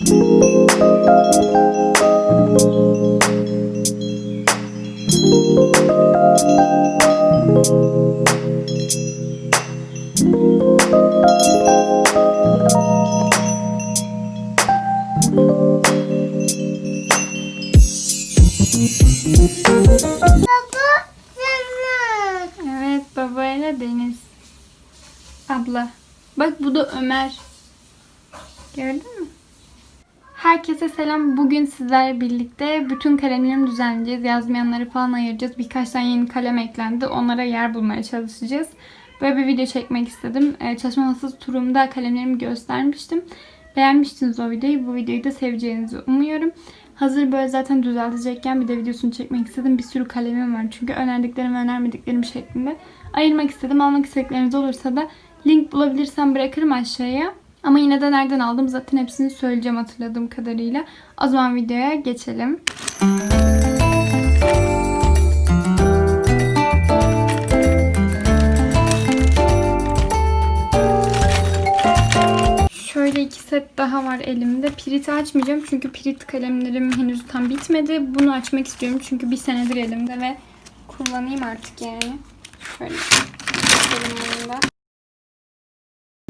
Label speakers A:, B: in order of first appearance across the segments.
A: Baba Deniz.
B: Evet babayla Deniz. Abla. Bak bu da Ömer. Gördün mü? Herkese selam. Bugün sizlerle birlikte bütün kalemlerimi düzenleyeceğiz. Yazmayanları falan ayıracağız. Birkaç tane yeni kalem eklendi. Onlara yer bulmaya çalışacağız. Böyle bir video çekmek istedim. Ee, çalışma masası turumda kalemlerimi göstermiştim. Beğenmiştiniz o videoyu. Bu videoyu da seveceğinizi umuyorum. Hazır böyle zaten düzeltecekken bir de videosunu çekmek istedim. Bir sürü kalemim var. Çünkü önerdiklerim önermediklerim şeklinde ayırmak istedim. Almak istedikleriniz olursa da link bulabilirsem bırakırım aşağıya. Ama yine de nereden aldım zaten hepsini söyleyeceğim hatırladığım kadarıyla. O zaman videoya geçelim. Şöyle iki set daha var elimde. Piriti açmayacağım çünkü pirit kalemlerim henüz tam bitmedi. Bunu açmak istiyorum çünkü bir senedir elimde ve kullanayım artık yani. Şöyle.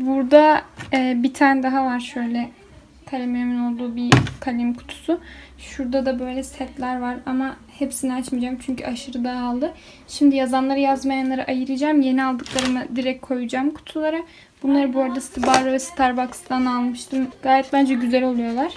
B: Burada e, bir tane daha var şöyle kalemlerimin olduğu bir kalem kutusu. Şurada da böyle setler var ama hepsini açmayacağım çünkü aşırı dağıldı. Şimdi yazanları yazmayanları ayıracağım. Yeni aldıklarımı direkt koyacağım kutulara. Bunları bu arada Sbarro ve Starbucks'tan almıştım. Gayet bence güzel oluyorlar.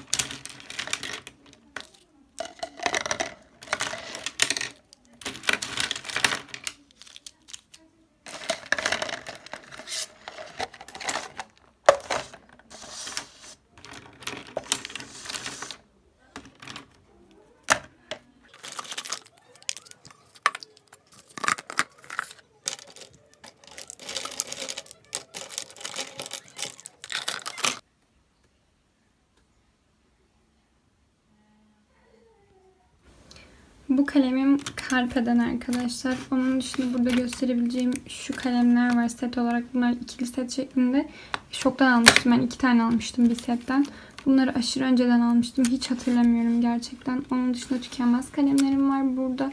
B: Bu kalemim Karpe'den arkadaşlar. Onun dışında burada gösterebileceğim şu kalemler var set olarak. Bunlar ikili set şeklinde. Şoktan almıştım. Ben iki tane almıştım bir setten. Bunları aşırı önceden almıştım. Hiç hatırlamıyorum gerçekten. Onun dışında tükenmez kalemlerim var burada.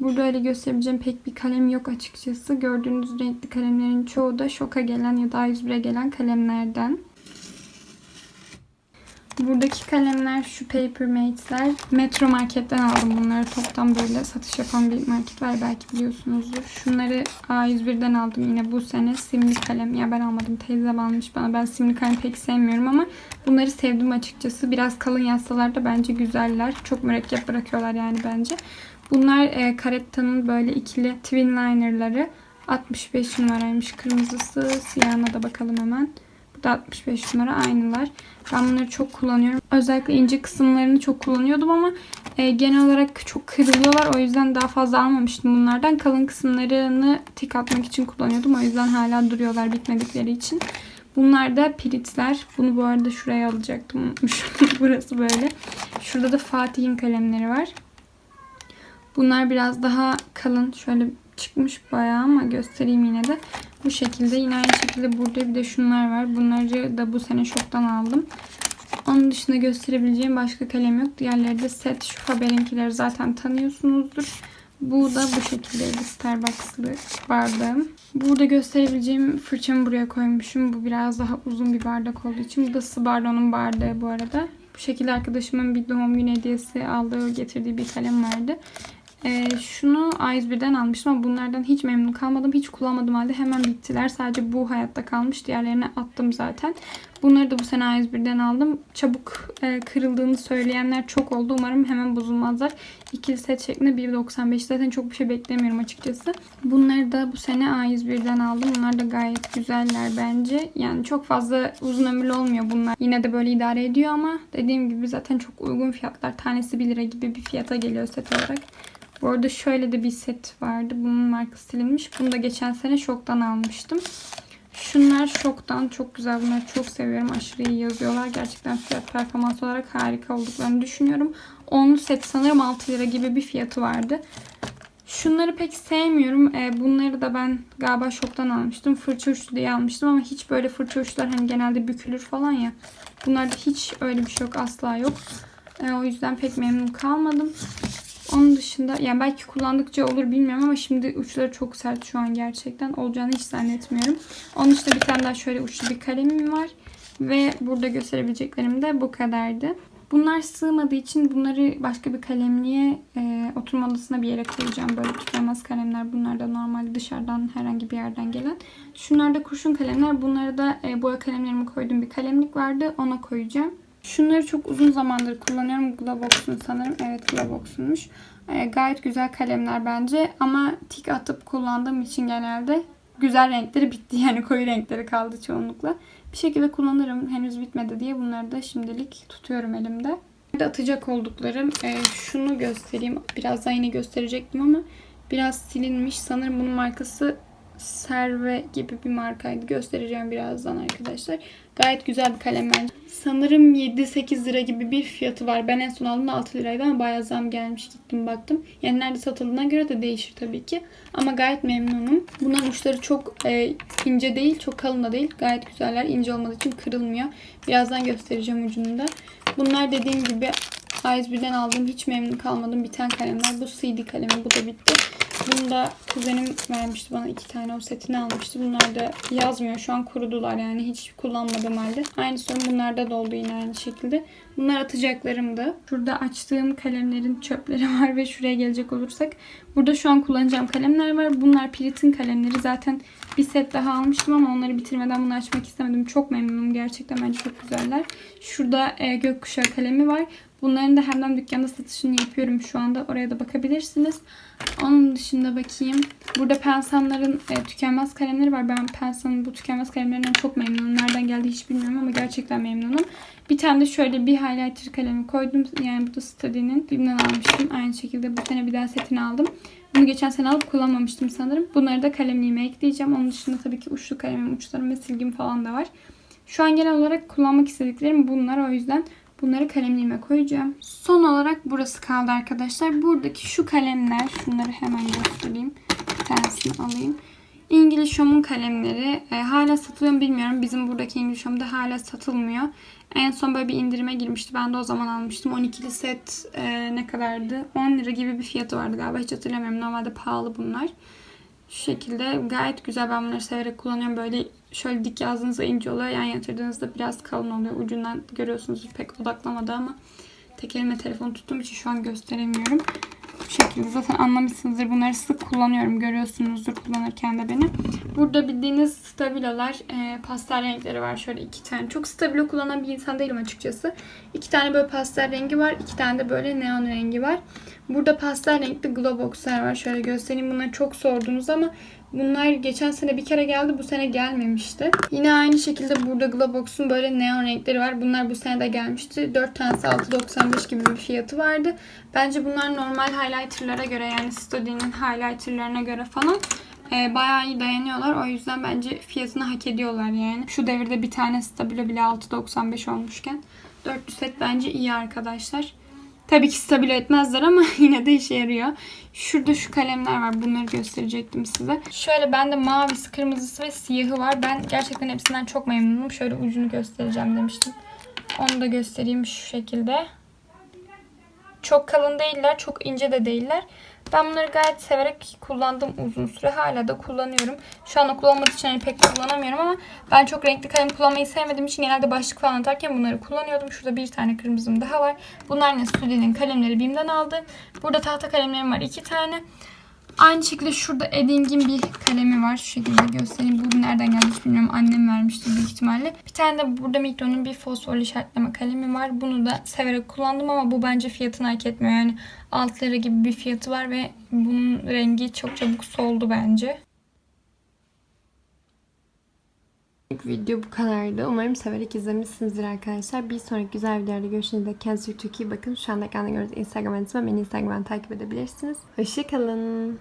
B: Burada öyle gösterebileceğim pek bir kalem yok açıkçası. Gördüğünüz renkli kalemlerin çoğu da şoka gelen ya da A101'e gelen kalemlerden. Buradaki kalemler şu Papermate'ler. Metro Market'ten aldım bunları. Toptan böyle satış yapan bir market var belki biliyorsunuzdur. Şunları A101'den aldım yine bu sene. Simli kalem. Ya ben almadım. Teyzem almış bana. Ben simli kalem pek sevmiyorum ama bunları sevdim açıkçası. Biraz kalın yazsalar da bence güzeller. Çok mürekkep bırakıyorlar yani bence. Bunlar e, Caretta'nın böyle ikili twin linerları. 65 numaraymış kırmızısı. Siyahına da bakalım hemen. Bu da 65 numara aynılar. Ben bunları çok kullanıyorum. Özellikle ince kısımlarını çok kullanıyordum ama e, genel olarak çok kırılıyorlar. O yüzden daha fazla almamıştım bunlardan. Kalın kısımlarını tik atmak için kullanıyordum. O yüzden hala duruyorlar bitmedikleri için. Bunlar da piritler. Bunu bu arada şuraya alacaktım. Unutmuşum. Burası böyle. Şurada da Fatih'in kalemleri var. Bunlar biraz daha kalın. Şöyle çıkmış bayağı ama göstereyim yine de. Bu şekilde. Yine aynı şekilde burada bir de şunlar var. Bunları da bu sene şoktan aldım. Onun dışında gösterebileceğim başka kalem yok. Diğerleri de set. Şu Faber'inkileri zaten tanıyorsunuzdur. Bu da bu şekildeydi. Starbucks'lı bardağım. Burada gösterebileceğim fırçamı buraya koymuşum. Bu biraz daha uzun bir bardak olduğu için. Bu da Sbarro'nun bardağı bu arada. Bu şekilde arkadaşımın bir doğum günü hediyesi aldığı, getirdiği bir kalem vardı. Ee, şunu A101'den almıştım ama bunlardan hiç memnun kalmadım. Hiç kullanmadım halde hemen bittiler. Sadece bu hayatta kalmış. Diğerlerini attım zaten. Bunları da bu sene A101'den aldım. Çabuk e, kırıldığını söyleyenler çok oldu. Umarım hemen bozulmazlar. İkili set şeklinde 1.95. Zaten çok bir şey beklemiyorum açıkçası. Bunları da bu sene A101'den aldım. Bunlar da gayet güzeller bence. Yani çok fazla uzun ömürlü olmuyor bunlar. Yine de böyle idare ediyor ama dediğim gibi zaten çok uygun fiyatlar. Tanesi 1 lira gibi bir fiyata geliyor set olarak. Bu arada şöyle de bir set vardı. Bunun markası silinmiş. Bunu da geçen sene şoktan almıştım. Şunlar şoktan çok güzel. Bunları çok seviyorum. Aşırı iyi yazıyorlar. Gerçekten fiyat performans olarak harika olduklarını düşünüyorum. 10 set sanırım 6 lira gibi bir fiyatı vardı. Şunları pek sevmiyorum. Ee, bunları da ben galiba shop'tan almıştım. Fırça uçlu diye almıştım ama hiç böyle fırça uçlar hani genelde bükülür falan ya. Bunlarda hiç öyle bir şey yok. Asla yok. Ee, o yüzden pek memnun kalmadım. Onun dışında yani belki kullandıkça olur bilmiyorum ama şimdi uçları çok sert şu an gerçekten. Olacağını hiç zannetmiyorum. Onun dışında bir tane daha şöyle uçlu bir kalemim var. Ve burada gösterebileceklerim de bu kadardı. Bunlar sığmadığı için bunları başka bir kalemliğe e, oturma odasına bir yere koyacağım. Böyle tükenmez kalemler. Bunlar da normalde dışarıdan herhangi bir yerden gelen. Şunlar da kurşun kalemler. Bunları da e, boya kalemlerimi koyduğum bir kalemlik vardı. Ona koyacağım. Şunları çok uzun zamandır kullanıyorum. Glavox'un sanırım. Evet Glavox'unmuş. E, gayet güzel kalemler bence. Ama tik atıp kullandığım için genelde güzel renkleri bitti. Yani koyu renkleri kaldı çoğunlukla. Bir şekilde kullanırım. Henüz bitmedi diye bunları da şimdilik tutuyorum elimde. Bir de atacak olduklarım. e, şunu göstereyim. Birazdan yine gösterecektim ama biraz silinmiş. Sanırım bunun markası Serve gibi bir markaydı. Göstereceğim birazdan arkadaşlar. Gayet güzel bir kalem bence. Sanırım 7-8 lira gibi bir fiyatı var. Ben en son aldığımda 6 liraydı ama bayağı zam gelmiş. Gittim baktım. Yani nerede satıldığına göre de değişir tabii ki. Ama gayet memnunum. Bunların uçları çok e, ince değil, çok kalın da değil. Gayet güzeller. İnce olmadığı için kırılmıyor. Birazdan göstereceğim ucunu da. Bunlar dediğim gibi A101'den aldığım hiç memnun kalmadım. Biten kalemler. Bu CD kalemi. Bu da bitti. Bunu da kuzenim vermişti bana iki tane o setini almıştı. Bunlar da yazmıyor. Şu an kurudular yani hiç kullanmadığım halde. Aynı sorun bunlarda da oldu yine aynı şekilde. Bunlar atacaklarımdı. Şurada açtığım kalemlerin çöpleri var ve şuraya gelecek olursak. Burada şu an kullanacağım kalemler var. Bunlar Pirit'in kalemleri. Zaten bir set daha almıştım ama onları bitirmeden bunu açmak istemedim. Çok memnunum. Gerçekten bence çok güzeller. Şurada e, gökkuşağı kalemi var. Bunların da hemen dükkanda satışını yapıyorum şu anda. Oraya da bakabilirsiniz. Onun dışında bakayım. Burada Pensanların e, tükenmez kalemleri var. Ben Pensan'ın bu tükenmez kalemlerinden çok memnunum. Nereden geldi hiç bilmiyorum ama gerçekten memnunum. Bir tane de şöyle bir highlighter kalemi koydum. Yani bu da Study'nin filmden almıştım. Aynı şekilde bu sene bir daha setini aldım. Bunu geçen sene alıp kullanmamıştım sanırım. Bunları da kalemliğime ekleyeceğim. Onun dışında tabii ki uçlu kalemim, uçlarım ve silgim falan da var. Şu an genel olarak kullanmak istediklerim bunlar. O yüzden Bunları kalemliğime koyacağım. Son olarak burası kaldı arkadaşlar. Buradaki şu kalemler, şunları hemen göstereyim. Bir tanesini alayım. İngiliz Home'un kalemleri e, hala satılıyor mu bilmiyorum. Bizim buradaki İngiliz Home'da hala satılmıyor. En son böyle bir indirime girmişti. Ben de o zaman almıştım. 12'li set e, ne kadardı? 10 lira gibi bir fiyatı vardı galiba. Hiç hatırlamıyorum. Normalde pahalı bunlar. Şu şekilde gayet güzel. Ben bunları severek kullanıyorum. Böyle şöyle dik yazdığınızda ince oluyor. Yan yatırdığınızda biraz kalın oluyor. Ucundan görüyorsunuz pek odaklamadı ama tek elime telefonu tuttuğum için şu an gösteremiyorum. Şekilde zaten anlamışsınızdır. Bunları sık kullanıyorum. Görüyorsunuzdur kullanırken de beni. Burada bildiğiniz stabilolar, e, pastel renkleri var. Şöyle iki tane. Çok stabilo kullanan bir insan değilim açıkçası. İki tane böyle pastel rengi var. iki tane de böyle neon rengi var. Burada pastel renkli Glowbox'lar var. Şöyle göstereyim. Bunları çok sordunuz ama bunlar geçen sene bir kere geldi. Bu sene gelmemişti. Yine aynı şekilde burada Glowbox'un böyle neon renkleri var. Bunlar bu sene de gelmişti. 4 tanesi 6.95 gibi bir fiyatı vardı. Bence bunlar normal highlighterlara göre yani Study'nin highlighterlarına göre falan e, bayağı iyi dayanıyorlar. O yüzden bence fiyatını hak ediyorlar yani. Şu devirde bir tane stabilo bile 6.95 olmuşken. Dörtlü set bence iyi arkadaşlar. Tabii ki stabil etmezler ama yine de işe yarıyor. Şurada şu kalemler var. Bunları gösterecektim size. Şöyle bende mavisi, kırmızısı ve siyahı var. Ben gerçekten hepsinden çok memnunum. Şöyle ucunu göstereceğim demiştim. Onu da göstereyim şu şekilde. Çok kalın değiller, çok ince de değiller. Ben bunları gayet severek kullandım uzun süre. Hala da kullanıyorum. Şu an okul olmadığı için hani pek kullanamıyorum ama ben çok renkli kalem kullanmayı sevmediğim için genelde başlık falan atarken bunları kullanıyordum. Şurada bir tane kırmızım daha var. Bunlar ne Studi'nin kalemleri BİM'den aldım. Burada tahta kalemlerim var iki tane. Aynı şekilde şurada Edding'in bir kalemi var. Şu şekilde göstereyim. Bu nereden geldi hiç bilmiyorum. Annem vermişti büyük ihtimalle. Bir tane de burada Micron'un bir fosforlu işaretleme kalemi var. Bunu da severek kullandım ama bu bence fiyatını hak etmiyor. Yani 6 lira gibi bir fiyatı var ve bunun rengi çok çabuk soldu bence.
C: İlk video bu kadardı. Umarım severek izlemişsinizdir arkadaşlar. Bir sonraki güzel videolarda görüşünüzde kendinize çok iyi bakın. Şu anda ekranda gördüğünüz Instagram adresime beni Instagram'dan takip edebilirsiniz. Hoşçakalın.